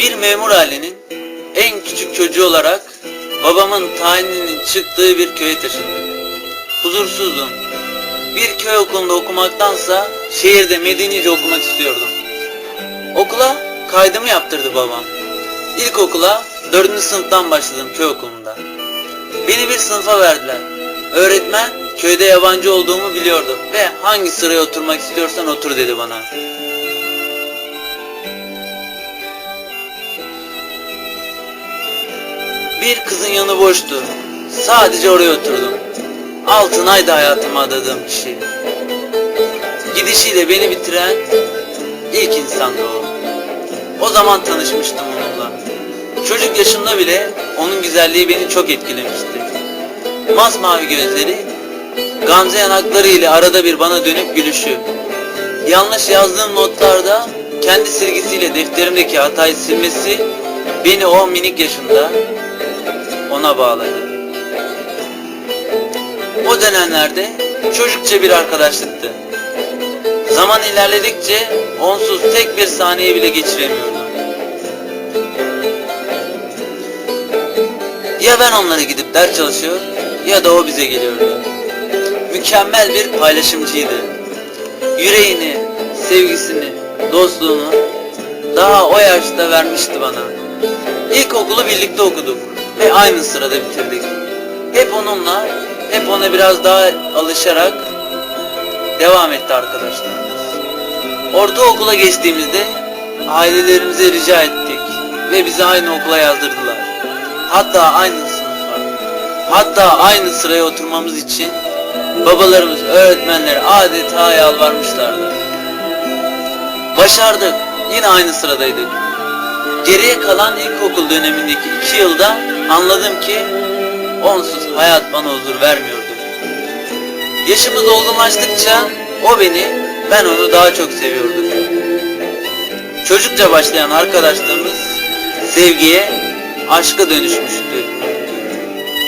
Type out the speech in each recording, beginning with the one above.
Bir memur ailenin en küçük çocuğu olarak babamın tayininin çıktığı bir köye taşındık. Huzursuzdum. Bir köy okulunda okumaktansa şehirde medenice okumak istiyordum. Okula kaydımı yaptırdı babam. İlkokula 4. sınıftan başladım köy okulunda. Beni bir sınıfa verdiler. Öğretmen köyde yabancı olduğumu biliyordu ve hangi sıraya oturmak istiyorsan otur dedi bana. Bir kızın yanı boştu. Sadece oraya oturdum. Altın ayda hayatıma adadığım kişi. Gidişiyle beni bitiren ilk insandı o. O zaman tanışmıştım onunla. Çocuk yaşımda bile onun güzelliği beni çok etkilemişti. Masmavi gözleri, gamze yanakları ile arada bir bana dönüp gülüşü. Yanlış yazdığım notlarda kendi silgisiyle defterimdeki hatayı silmesi beni o minik yaşında ona bağladı. O dönemlerde çocukça bir arkadaşlıktı. Zaman ilerledikçe onsuz tek bir saniye bile geçiremiyordum. Ya ben onlara gidip ders çalışıyor ya da o bize geliyordu. Mükemmel bir paylaşımcıydı. Yüreğini, sevgisini, dostluğunu daha o yaşta vermişti bana. İlkokulu birlikte okuduk ve aynı sırada bitirdik. Hep onunla, hep ona biraz daha alışarak devam etti arkadaşlarımız. Ortaokula geçtiğimizde ailelerimize rica ettik ve bizi aynı okula yazdırdılar. Hatta aynı sınıfa, hatta aynı sıraya oturmamız için babalarımız, öğretmenler adeta yalvarmışlardı. Başardık, yine aynı sıradaydık. Geriye kalan ilkokul dönemindeki iki yılda anladım ki onsuz hayat bana huzur vermiyordu. Yaşımız olgunlaştıkça o beni, ben onu daha çok seviyorduk. Çocukça başlayan arkadaşlığımız sevgiye, aşka dönüşmüştü.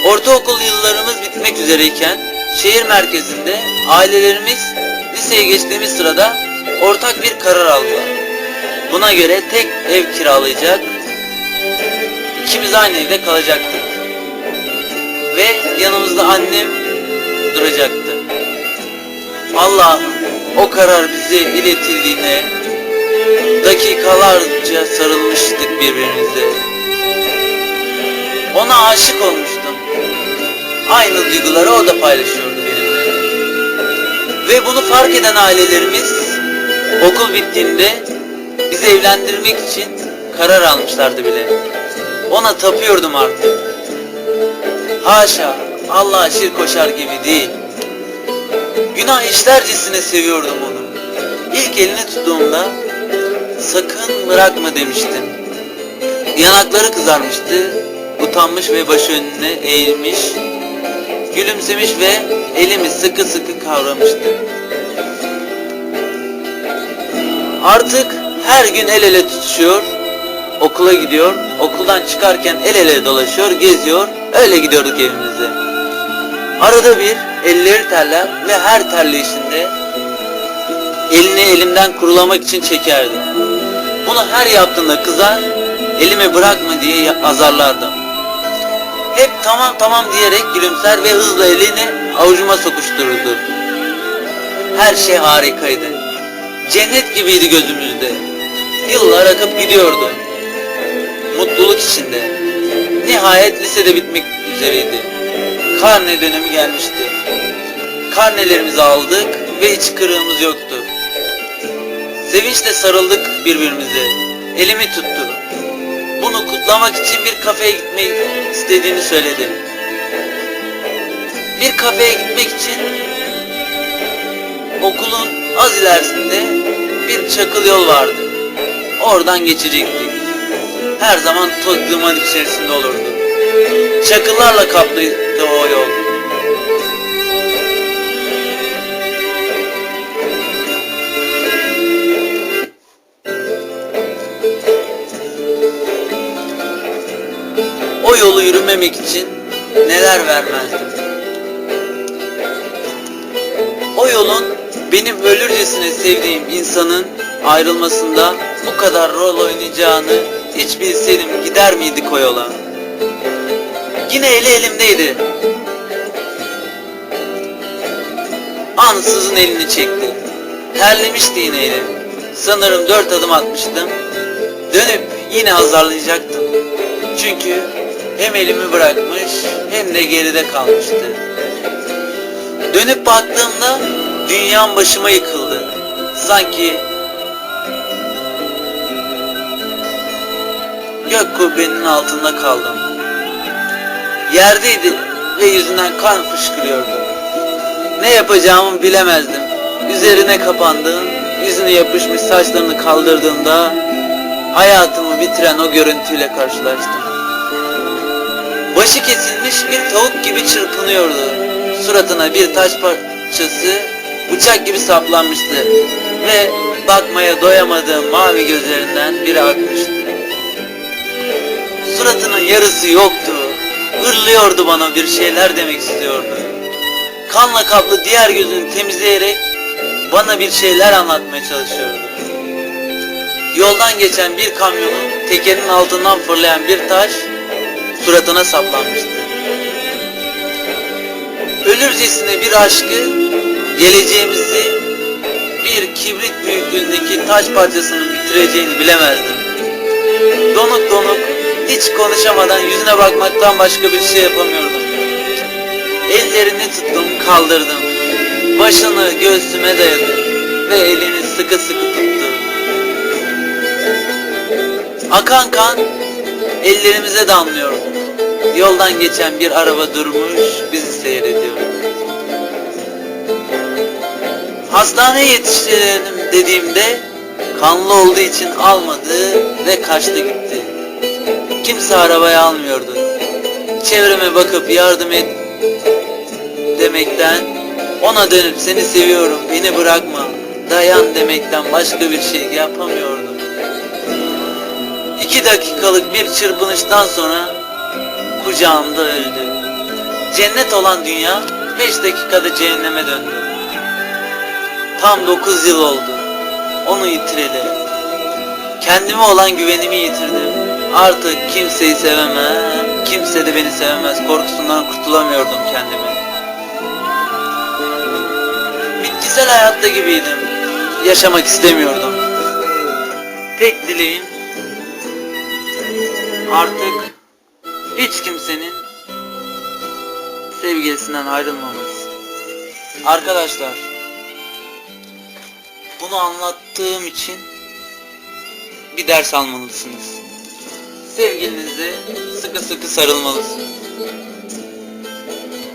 Ortaokul yıllarımız bitmek üzereyken şehir merkezinde ailelerimiz liseye geçtiğimiz sırada ortak bir karar aldılar. Buna göre tek ev kiralayacak, ikimiz aynı evde kalacaktık. Ve yanımızda annem duracaktı. Allah'ım o karar bize iletildiğine dakikalarca sarılmıştık birbirimize. Ona aşık olmuştum. Aynı duyguları o da paylaşıyordu benimle. Ve bunu fark eden ailelerimiz okul bittiğinde bizi evlendirmek için karar almışlardı bile. Ona tapıyordum artık. Haşa Allah'a şirk koşar gibi değil. Günah işlercesine seviyordum onu. İlk elini tuttuğumda sakın bırakma demiştim. Yanakları kızarmıştı, utanmış ve başı önüne eğilmiş, gülümsemiş ve elimi sıkı sıkı kavramıştı. Artık her gün el ele tutuşuyor, okula gidiyor, okuldan çıkarken el ele dolaşıyor, geziyor, öyle gidiyorduk evimize. Arada bir elleri terler ve her terleyişinde elini elimden kurulamak için çekerdi. Bunu her yaptığında kızar, elimi bırakma diye azarlardım. Hep tamam tamam diyerek gülümser ve hızla elini avucuma sokuştururdu. Her şey harikaydı. Cennet gibiydi gözümüzde. Yıllar akıp gidiyordu. Mutluluk içinde. Nihayet lisede bitmek üzereydi. Karne dönemi gelmişti. Karnelerimizi aldık ve iç kırığımız yoktu. Sevinçle sarıldık birbirimize. Elimi tuttu. Bunu kutlamak için bir kafeye gitmeyi istediğini söyledi. Bir kafeye gitmek için okulun az ilerisinde bir çakıl yol vardı. Oradan geçecektik. Her zaman toz duman içerisinde olurdu. Çakıllarla kaplıydı o yol. O yolu yürümemek için neler vermezdim. O yolun benim ölürcesine sevdiğim insanın ayrılmasında bu kadar rol oynayacağını Hiç bilseydim gider miydik o yola? Yine eli elimdeydi. Ansızın elini çekti. Terlemişti yine eli. Sanırım dört adım atmıştım. Dönüp yine azarlayacaktım. Çünkü hem elimi bırakmış hem de geride kalmıştı. Dönüp baktığımda dünyam başıma yıkıldı. Sanki gök kubbenin altında kaldım. Yerdeydi ve yüzünden kan fışkırıyordu. Ne yapacağımı bilemezdim. Üzerine kapandım, yüzüne yapışmış saçlarını kaldırdığımda hayatımı bitiren o görüntüyle karşılaştım. Başı kesilmiş bir tavuk gibi çırpınıyordu. Suratına bir taş parçası bıçak gibi saplanmıştı ve bakmaya doyamadığım mavi gözlerinden biri akmıştı. Suratının yarısı yoktu. Hırlıyordu bana bir şeyler demek istiyordu. Kanla kaplı diğer gözünü temizleyerek bana bir şeyler anlatmaya çalışıyordu. Yoldan geçen bir kamyonun tekerinin altından fırlayan bir taş suratına saplanmıştı. Ölürcesine bir aşkı, geleceğimizi bir kibrit büyüklüğündeki taş parçasının bitireceğini bilemezdim. Donuk donuk, hiç konuşamadan yüzüne bakmaktan başka bir şey yapamıyordum. Ellerini tuttum, kaldırdım. Başını göğsüme dayadı ve elini sıkı sıkı tuttu. Akan kan ellerimize damlıyordu. Yoldan geçen bir araba durmuş bizi seyrediyor. Hastaneye yetiştirelim dediğimde kanlı olduğu için almadı ve kaçtı gitti. Kimse arabaya almıyordu. Çevreme bakıp yardım et demekten ona dönüp seni seviyorum beni bırakma dayan demekten başka bir şey yapamıyordum. İki dakikalık bir çırpınıştan sonra kucağımda öldü. Cennet olan dünya beş dakikada cehenneme döndü. Tam dokuz yıl oldu. Onu yitireli. Kendime olan güvenimi yitirdim. Artık kimseyi sevemem. Kimse de beni sevemez. Korkusundan kurtulamıyordum kendimi. Bitkisel hayatta gibiydim. Yaşamak istemiyordum. Tek dileğim artık hiç kimsenin sevgilisinden ayrılmaması. Arkadaşlar bunu anlattığım için bir ders almalısınız. Sevgilinize sıkı sıkı sarılmalısınız.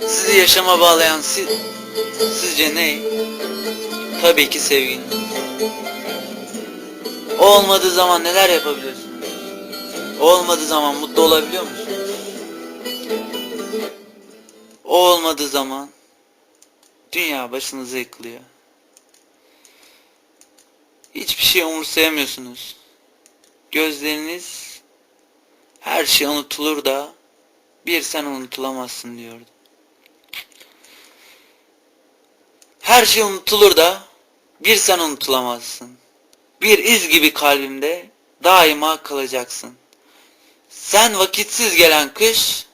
Sizi yaşama bağlayan si sizce ne? Tabii ki sevginiz. O olmadığı zaman neler yapabiliyorsunuz? O olmadığı zaman mutlu olabiliyor musunuz? O olmadığı zaman dünya başınıza yıkılıyor. Hiçbir şey umursayamıyorsunuz. Gözleriniz her şey unutulur da bir sen unutulamazsın diyordu. Her şey unutulur da bir sen unutulamazsın. Bir iz gibi kalbimde daima kalacaksın. Sen vakitsiz gelen kış,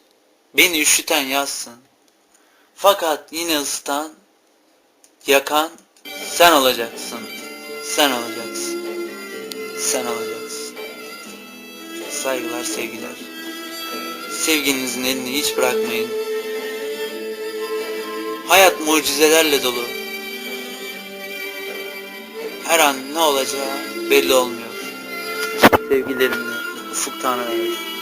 beni üşüten yazsın. Fakat yine ısıtan, yakan sen olacaksın. Sen olacaksın. Sen olacaksın. Saygılar, sevgiler. Sevginizin elini hiç bırakmayın. Hayat mucizelerle dolu. Her an ne olacağı belli olmuyor. Sevgilerimle Ufuk Tanrı.